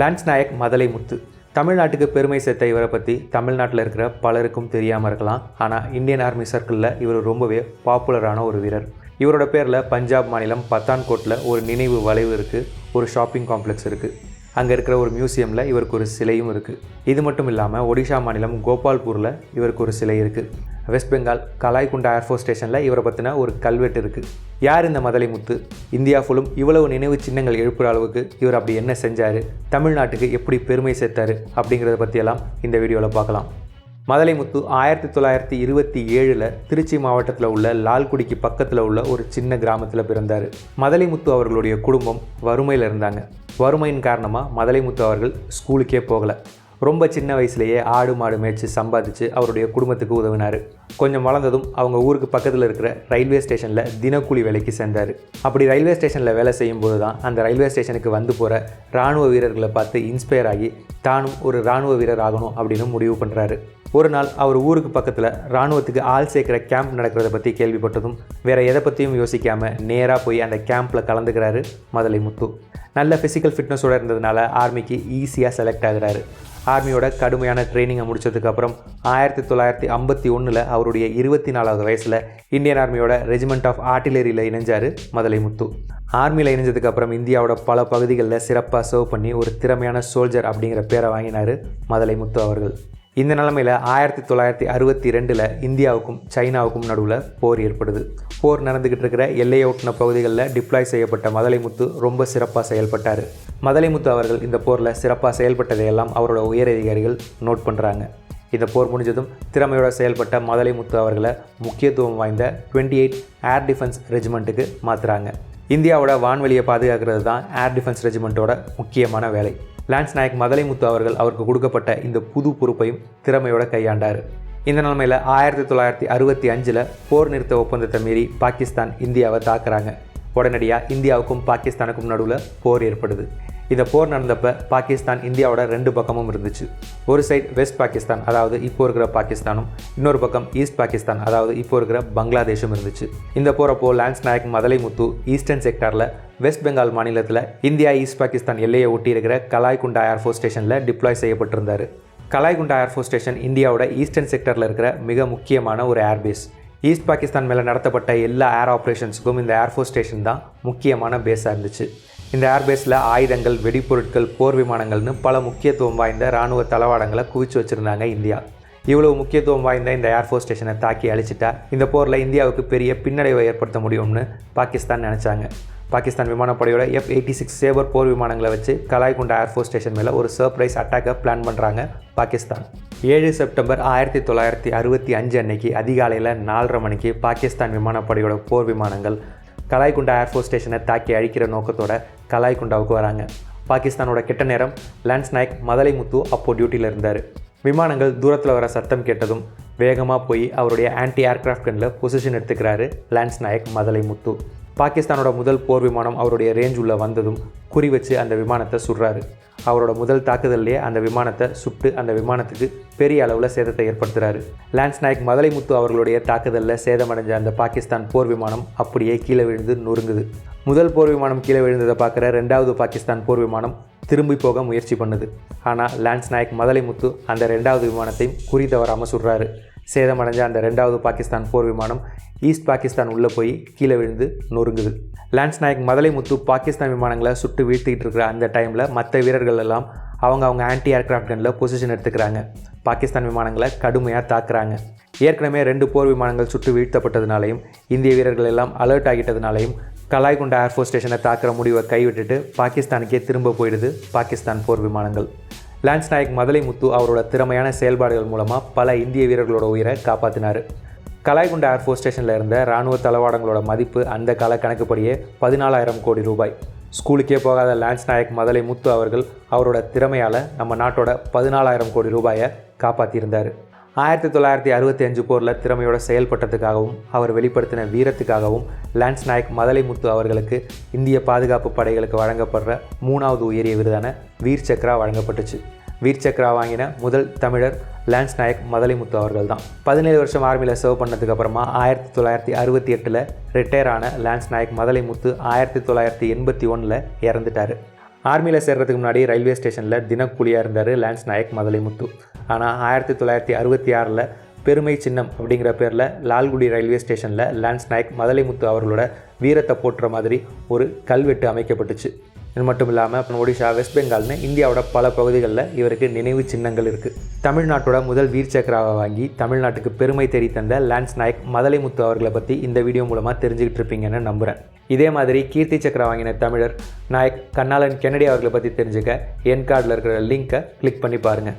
Lance Naik மதலை முத்து தமிழ்நாட்டுக்கு பெருமை சேர்த்த இவரை பற்றி தமிழ்நாட்டில் இருக்கிற பலருக்கும் தெரியாமல் இருக்கலாம். ஆனால் இந்தியன் ஆர்மி சர்க்கிளில் இவர் ரொம்பவே பாப்புலரான ஒரு வீரர். இவரோட பேரில் பஞ்சாப் மாநிலம் பத்தான்கோட்டில் ஒரு நினைவு வளைவு இருக்குது ஒரு ஷாப்பிங் காம்ப்ளெக்ஸ் இருக்குது அங்கே இருக்கிற ஒரு மியூசியமில் இவருக்கு ஒரு சிலையும் இருக்குது இது மட்டும் இல்லாமல் ஒடிஷா மாநிலம் கோபால்பூரில் இவருக்கு ஒரு சிலை இருக்குது வெஸ்ட் பெங்கால் கலாய்குண்டா ஏர்ஃபோர்ஸ் ஸ்டேஷனில் இவரை பற்றின ஒரு கல்வெட்டு இருக்குது யார் இந்த மதலை முத்து? இந்தியா ஃபுல்லும் இவ்வளவு நினைவு சின்னங்கள் எழுப்புகிற அளவுக்கு இவர் அப்படி என்ன செஞ்சார்? தமிழ்நாட்டுக்கு எப்படி பெருமை சேர்த்தாரு? அப்படிங்கிறத பற்றியெல்லாம் இந்த வீடியோவில் பார்க்கலாம். மதலைமுத்து ஆயிரத்தி தொள்ளாயிரத்தி இருபத்தி ஏழில் திருச்சி மாவட்டத்தில் உள்ள லால்குடிக்கு பக்கத்தில் உள்ள ஒரு சின்ன கிராமத்தில் பிறந்தார். மதலைமுத்து அவர்களுடைய குடும்பம் வறுமையில் இருந்தாங்க. வறுமையின் காரணமாக மதலைமுத்து அவர்கள் ஸ்கூலுக்கே போகலை. ரொம்ப சின்ன வயசுலேயே ஆடு மாடு மேய்ச்சி சம்பாதிச்சு அவருடைய குடும்பத்துக்கு உதவினார். கொஞ்சம் வளர்ந்ததும் அவங்க ஊருக்கு பக்கத்தில் இருக்கிற ரயில்வே ஸ்டேஷனில் தினக்கூலி வேலைக்கு சேர்ந்தார். அப்படி ரயில்வே ஸ்டேஷனில் வேலை செய்யும்போது தான் அந்த ரயில்வே ஸ்டேஷனுக்கு வந்து போகிற இராணுவ வீரர்களை பார்த்து இன்ஸ்பயர் ஆகி தானும் ஒரு இராணுவ வீரர் ஆகணும் அப்படின்னு முடிவு பண்ணுறாரு ஒரு நாள் அவர் ஊருக்கு பக்கத்தில் இராணுவத்துக்கு ஆள் சேர்க்குற கேம்ப் நடக்கிறத பற்றி கேள்விப்பட்டதும் வேறு எதை பற்றியும் யோசிக்காமல் நேராக போய் அந்த கேம்பில் கலந்துக்கிறாரு மதலை முத்து. நல்ல ஃபிசிக்கல் ஃபிட்னஸோடு இருந்ததுனால ஆர்மிக்கு ஈஸியாக செலக்ட் ஆகிறாரு. ஆர்மியோட கடுமையான ட்ரைனிங்கை முடிச்சதுக்கப்புறம் ஆயிரத்தி தொள்ளாயிரத்தி ஐம்பத்தி ஒன்றில் அவருடைய இருபத்தி நாலாவது வயசில் இந்தியன் ஆர்மியோட ரெஜிமெண்ட் ஆஃப் ஆர்டிலரியில் இணைஞ்சார் மதலை முத்து. ஆர்மியில் இணைஞ்சதுக்கப்புறம் இந்தியாவோட பல பகுதிகளில் சிறப்பாக சர்வ் பண்ணி ஒரு திறமையான சோல்ஜர் அப்படிங்கிற பேரை வாங்கினார் மதலை முத்து அவர்கள். இந்த நிலைமையில் ஆயிரத்தி தொள்ளாயிரத்தி அறுபத்தி ரெண்டில் இந்தியாவுக்கும் சைனாவுக்கும் நடுவில் போர் ஏற்படுது. போர் நடந்துக்கிட்டு இருக்கிற எல்லையொட்டின பகுதிகளில் டிப்ளாய் செய்யப்பட்ட மதலைமுத்து ரொம்ப சிறப்பாக செயல்பட்டார். மதலைமுத்து அவர்கள் இந்த போரில் சிறப்பாக செயல்பட்டதையெல்லாம் அவரோட உயரதிகாரிகள் நோட் பண்ணுறாங்க இந்த போர் முடிஞ்சதும் திறமையோட செயல்பட்ட மதலைமுத்து அவர்களை முக்கியத்துவம் வாய்ந்த டுவெண்ட்டி எயிட் ஏர் டிஃபென்ஸ் ரெஜிமெண்ட்டுக்கு மாற்றுறாங்க இந்தியாவோட வான்வெளியை பாதுகாக்கிறது தான் ஏர் டிஃபென்ஸ் ரெஜிமெண்ட்டோட முக்கியமான வேலை. லான்ஸ் நாயக் மதலைமுத்து அவர்கள் அவருக்கு கொடுக்கப்பட்ட இந்த புது பொறுப்பையும் திறமையோட கையாண்டார். இந்த நிலைமையில் ஆயிரத்தி தொள்ளாயிரத்தி அறுபத்தி அஞ்சில் போர் நிறுத்த ஒப்பந்தத்தை மீறி பாகிஸ்தான் இந்தியாவை தாக்குறாங்க. உடனடியாக இந்தியாவுக்கும் பாகிஸ்தானுக்கும் நடுவில் போர் ஏற்படுது. இந்த போர் நடந்தப்ப பாகிஸ்தான் இந்தியாவோட ரெண்டு பக்கமும் இருந்துச்சு. ஒரு சைடு வெஸ்ட் பாகிஸ்தான் அதாவது இப்போ இருக்கிற பாகிஸ்தானும் இன்னொரு பக்கம் ஈஸ்ட் பாகிஸ்தான் அதாவது இப்போ இருக்கிற பங்களாதேஷும் இருந்துச்சு. இந்த போகிறப்போ லான்ஸ் நாயக் மதலை முத்து ஈஸ்டர்ன் செக்டாரில் வெஸ்ட் பெங்கால் மாநிலத்தில் இந்தியா ஈஸ்ட் பாகிஸ்தான் எல்லையை ஒட்டி இருக்கிற கலாய்குண்டா ஏர்ஃபோர்ஸ் ஸ்டேஷனில் டிப்ளாய் செய்யப்பட்டிருந்தார். கலாய்குண்டா ஏர்ஃபோர்ஸ் ஸ்டேஷன் இந்தியாவோட ஈஸ்டர்ன் செக்டரில் இருக்கிற மிக முக்கியமான ஒரு ஏர்பேஸ் ஈஸ்ட் பாகிஸ்தான் மேலே நடத்தப்பட்ட எல்லா ஏர் ஆப்ரேஷன்ஸுக்கும் இந்த ஏர்ஃபோர்ஸ் ஸ்டேஷன் தான் முக்கியமான பேஸாக இருந்துச்சு. இந்த ஏர்பேஸில் ஆயுதங்கள் வெடிப்பொருட்கள் போர் விமானங்கள்னு பல முக்கியத்துவம் வாய்ந்த இராணுவ தளவாடங்களை குவிச்சு வச்சுருந்தாங்க இந்தியா. இவ்வளவு முக்கியத்துவம் வாய்ந்த இந்த ஏர்ஃபோர்ஸ் ஸ்டேஷனை தாக்கி அழிச்சிட்டா இந்த போரில் இந்தியாவுக்கு பெரிய பின்னடைவை ஏற்படுத்த முடியும்னு பாகிஸ்தான் நினச்சாங்க. பாகிஸ்தான் விமானப்படையோட எஃப் எயிட்டி சிக்ஸ் சேவர் போர் விமானங்களை வச்சு கலாய்குண்டா ஏர்ஃபோர்ஸ் ஸ்டேஷன் மேலே ஒரு சர்ப்ரைஸ் அட்டாக்கை பிளான் பண்ணுறாங்க பாகிஸ்தான். ஏழு செப்டம்பர் ஆயிரத்தி தொள்ளாயிரத்தி அறுபத்தி அஞ்சு அன்னைக்கு அதிகாலையில் நாலரை மணிக்கு பாகிஸ்தான் விமானப்படையோட போர் விமானங்கள் கலாய்குண்டா ஏர்ஃபோர்ஸ் ஸ்டேஷனை தாக்கி அழிக்கிற நோக்கத்தோட கலாய்குண்டாவுக்கு வராங்க. பாகிஸ்தானோட கெட்ட நேரம் லான்ஸ் நாயக் மதலை முத்து அப்போ டியூட்டியில் இருந்தார். விமானங்கள் தூரத்தில் வர சத்தம் கேட்டதும் வேகமாக போய் அவருடைய ஆன்டி ஏர்கிராஃப்ட் கனில் பொசிஷன் எடுத்துக்கிறாரு லான்ஸ் நாயக் மதலை முத்து. பாகிஸ்தானோட முதல் போர் விமானம் அவருடைய ரேஞ்ச் உள்ள வந்ததும் குறி வச்சு அந்த விமானத்தை சுடுறாரு. அவரோட முதல் தாக்குதல்லையே அந்த விமானத்தை சுட்டு அந்த விமானத்துக்கு பெரிய அளவில் சேதத்தை ஏற்படுத்துகிறாரு லான்ஸ் நாயக் மதலைமுத்து அவர்களுடைய தாக்குதலில் சேதமடைஞ்ச அந்த பாகிஸ்தான் போர் விமானம் அப்படியே கீழே விழுந்து நொறுங்குது. முதல் போர் விமானம் கீழே விழுந்ததை பார்க்குற ரெண்டாவது பாகிஸ்தான் போர் விமானம் திரும்பி போக முயற்சி பண்ணுது. ஆனால் லான்ஸ் நாயக் மதலைமுத்து அந்த ரெண்டாவது விமானத்தையும் குறி தவறாமல் சுடுறாரு. சேதமடைஞ்ச அந்த ரெண்டாவது பாகிஸ்தான் போர் விமானம் ஈஸ்ட் பாகிஸ்தான் உள்ளே போய் கீழே விழுந்து நொறுங்குது. லான்ஸ் நாயக் மதலை முத்து பாகிஸ்தான் விமானங்களை சுட்டு வீழ்த்திக்கிட்டு இருக்கிற அந்த டைமில் மற்ற வீரர்கள் எல்லாம் அவங்க அவங்க ஆன்டி ஏர்கிராஃப்ட் கனில் பொசிஷன் எடுத்துக்கிறாங்க. பாகிஸ்தான் விமானங்களை கடுமையாக தாக்குறாங்க. ஏற்கனவே ரெண்டு போர் விமானங்கள் சுட்டு வீழ்த்தப்பட்டதுனாலையும் இந்திய வீரர்கள் எல்லாம் அலர்ட் ஆகிட்டதுனாலையும் கலாய்குண்டா ஏர்ஃபோர்ஸ் ஸ்டேஷனை தாக்குற முடிவை கைவிட்டுட்டு பாகிஸ்தானுக்கே திரும்ப போயிடுது பாகிஸ்தான் போர் விமானங்கள். லான்ஸ் நாயக் மதலை முத்து அவரோட திறமையான செயல்பாடுகள் மூலமாக பல இந்திய வீரர்களோட உயிரை காப்பாற்றினார் கலாய்குண்டா ஏர்ஃபோர்ஸ் ஸ்டேஷனில் இருந்த இராணுவ தளவாடங்களோட மதிப்பு அந்த கால கணக்குப்படியே பதினாலாயிரம் கோடி ரூபாய். ஸ்கூலுக்கே போகாத லான்ஸ் நாயக் மதலை முத்து அவர்கள் அவரோட திறமையால் நம்ம நாட்டோட பதினாலாயிரம் கோடி ரூபாயை காப்பாற்றியிருந்தார் ஆயிரத்தி தொள்ளாயிரத்தி அறுபத்தி அஞ்சு போரில் திறமையோட செயல்பட்டதுக்காகவும் அவர் வெளிப்படுத்தின வீரத்துக்காகவும் லான்ஸ் நாயக் மதலை முத்து அவர்களுக்கு இந்திய பாதுகாப்பு படைகளுக்கு வழங்கப்படுற மூணாவது உயரிய விருதான வீர் சக்ரா வழங்கப்பட்டுச்சு. வீர் சக்ரா வாங்கின முதல் தமிழர் லான்ஸ் நாயக் மதலைமுத்து அவர்கள் தான் பதினேழு வருஷம் ஆர்மியில் சர்வ் பண்ணதுக்கு அப்புறமா ஆயிரத்தி தொள்ளாயிரத்தி அறுபத்தி எட்டில் ரிட்டையர் ஆன லான்ஸ் நாயக் மதலைமுத்து ஆயிரத்தி தொள்ளாயிரத்தி எண்பத்தி ஒன்றில் இறந்துட்டார். ஆர்மியில் சேர்றதுக்கு முன்னாடி ரயில்வே ஸ்டேஷனில் தினக்கூலியாக இருந்தார் லான்ஸ் நாயக் மதலைமுத்து. ஆனால் ஆயிரத்தி தொள்ளாயிரத்தி அறுபத்தி ஆறில் பெருமை சின்னம் அப்படிங்கிற பேரில் லால்குடி ரயில்வே ஸ்டேஷனில் லான்ஸ் நாயக் மதலைமுத்து அவர்களோட வீரத்தை போட்டுற மாதிரி ஒரு கல்வெட்டு அமைக்கப்பட்டுச்சு. இது மட்டும் இல்லாமல் ஒடிஷா வெஸ்ட் பெங்கால்னு இந்தியாவோட பல பகுதிகளில் இவருக்கு நினைவு சின்னங்கள் இருக்குது தமிழ்நாட்டோட முதல் வீர் சக்கராவை வாங்கி தமிழ்நாட்டுக்கு பெருமை தேடி தந்த லான்ஸ் நாயக் மதலைமுத்து அவர்களை பற்றி இந்த வீடியோ மூலமாக தெரிஞ்சுக்கிட்டு இருப்பீங்கன்னு நம்புகிறேன் இதே மாதிரி கீர்த்தி சக்கரா வாங்கின தமிழர் நாயக் கண்ணாளன் கென்னடி அவர்களை பற்றி தெரிஞ்சுக்க என் கார்டில் இருக்கிற லிங்க்கை கிளிக் பண்ணி பாருங்கள்